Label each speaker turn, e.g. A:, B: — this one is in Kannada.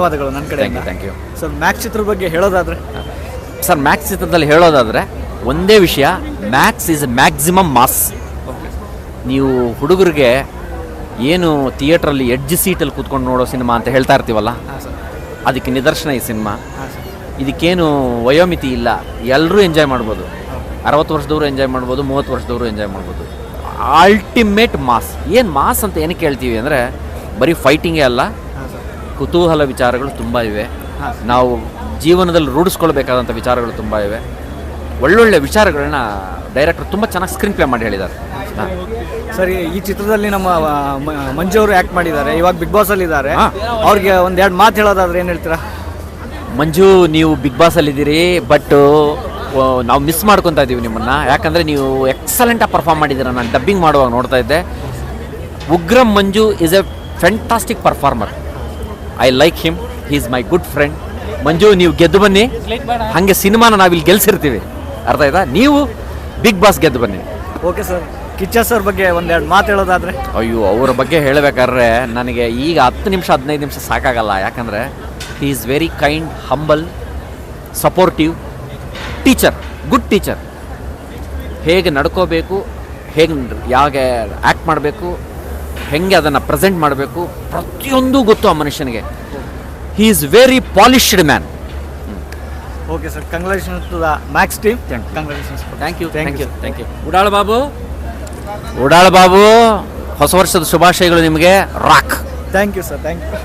A: ಧನ್ಯವಾದಗಳು ನನ್ನ ಕಡೆ
B: ಥ್ಯಾಂಕ್ ಯು
A: ಸರ್ ಮ್ಯಾಕ್ಸ್ ಚಿತ್ರದ ಬಗ್ಗೆ ಹೇಳೋದಾದ್ರೆ?
B: ಸರ್ ಮ್ಯಾಕ್ಸ್ ಚಿತ್ರದಲ್ಲಿ ಹೇಳೋದಾದರೆ ಒಂದೇ ವಿಷಯ ಮ್ಯಾಕ್ಸ್ ಈಸ್ ಮ್ಯಾಕ್ಸಿಮಮ್ ಮಾಸ್ ನೀವು ಹುಡುಗರಿಗೆ ಏನು ಥಿಯೇಟ್ರಲ್ಲಿ ಎಡ್ಜ್ ಸೀಟಲ್ಲಿ ಕೂತ್ಕೊಂಡು ನೋಡೋ ಸಿನಿಮಾ ಅಂತ ಹೇಳ್ತಾ ಇರ್ತೀವಲ್ಲ ಅದಕ್ಕೆ ನಿದರ್ಶನ ಈ ಸಿನಿಮಾ. ಇದಕ್ಕೇನು ವಯೋಮಿತಿ ಇಲ್ಲ ಎಲ್ಲರೂ ಎಂಜಾಯ್ ಮಾಡ್ಬೋದು. ಅರವತ್ತು ವರ್ಷದವರು ಎಂಜಾಯ್ ಮಾಡ್ಬೋದು ಮೂವತ್ತು ವರ್ಷದವರು ಎಂಜಾಯ್ ಮಾಡ್ಬೋದು. ಅಲ್ಟಿಮೇಟ್ ಮಾಸ್ ಏನು ಮಾಸ್ ಅಂತ ಏನಕ್ಕೆ ಹೇಳ್ತೀವಿ ಅಂದರೆ ಬರೀ ಫೈಟಿಂಗೇ ಅಲ್ಲ ಕುತೂಹಲ ವಿಚಾರಗಳು ತುಂಬ ಇವೆ. ನಾವು ಜೀವನದಲ್ಲಿ ರೂಢಿಸ್ಕೊಳ್ಬೇಕಾದಂಥ ವಿಚಾರಗಳು ತುಂಬ ಇವೆ. ಒಳ್ಳೊಳ್ಳೆ ವಿಚಾರಗಳನ್ನ ಡೈರೆಕ್ಟರ್ ತುಂಬ ಚೆನ್ನಾಗಿ ಸ್ಕ್ರೀನ್ ಪ್ಲೇ ಮಾಡಿ ಹೇಳಿದ್ದಾರೆ.
A: ಸರಿ ಈ ಚಿತ್ರದಲ್ಲಿ ನಮ್ಮ ಮಂಜು ಅವರು ಆ್ಯಕ್ಟ್ ಮಾಡಿದ್ದಾರೆ. ಇವಾಗ ಬಿಗ್ ಬಾಸ್ ಅಲ್ಲಿ ಇದ್ದಾರೆ. ಅವ್ರಿಗೆ ಒಂದ್ ಎರಡು ಮಾತು ಹೇಳೋದಾದ್ರೆ ಏನು ಹೇಳ್ತೀರಾ?
B: ಮಂಜು ನೀವು ಬಿಗ್ ಬಾಸಲ್ಲಿದ್ದೀರಿ ಬಟ್ ನಾವು ಮಿಸ್ ಮಾಡ್ಕೊತಾ ಇದ್ದೀವಿ ನಿಮ್ಮನ್ನು. ಯಾಕಂದರೆ ನೀವು ಎಕ್ಸಲೆಂಟಾಗಿ ಪರ್ಫಾರ್ಮ್ ಮಾಡಿದ್ದೀರ. ನಾನು ಡಬ್ಬಿಂಗ್ ಮಾಡುವಾಗ ನೋಡ್ತಾ ಇದ್ದೆ. Ugramm Manju is a fantastic performer I like him he is my good friend Manju ನೀವು ಗೆದ್ದು ಬನ್ನಿ. ಹಾಗೆ ಸಿನಿಮಾನ ನಾವಿಲ್ಲಿ ಗೆಲ್ಸಿರ್ತೀವಿ. ಅರ್ಥ ಆಯ್ತಾ? ನೀವು ಬಿಗ್ ಬಾಸ್ ಗೆದ್ದು ಬನ್ನಿ.
A: ಓಕೆ ಸರ್ ಕಿಚ್ಚ ಸರ್ ಬಗ್ಗೆ ಒಂದೆರಡು ಮಾತು ಹೇಳೋದಾದ್ರೆ?
B: ಅಯ್ಯೋ ಅವರ ಬಗ್ಗೆ ಹೇಳಬೇಕಾದ್ರೆ ನನಗೆ ಈಗ ಹತ್ತು ನಿಮಿಷ ಹದಿನೈದು ನಿಮಿಷ ಸಾಕಾಗಲ್ಲ. ಯಾಕಂದರೆ he is very kind humble supportive teacher good teacher ಹೇಗೆ ನಡ್ಕೋಬೇಕು ಹೇಗೆ ಯಾಕೆ ಆ್ಯಕ್ಟ್ ಮಾಡಬೇಕು ಹೆಂಗೆ ಅದನ್ನು ಪ್ರೆಸೆಂಟ್ ಮಾಡಬೇಕು? ಪ್ರತಿಯೊಂದು ಗೊತ್ತು ಆ ಮನುಷ್ಯನಿಗೆ. He is very polished man
A: okay sir congratulations to the Max team congratulations
B: thank you thank you. Thank you Udala Babu Udala Babu ಹೊಸ ವರ್ಷದ ಶುಭಾಶಯಗಳು ನಿಮಗೆ. Rock
A: thank you sir thank you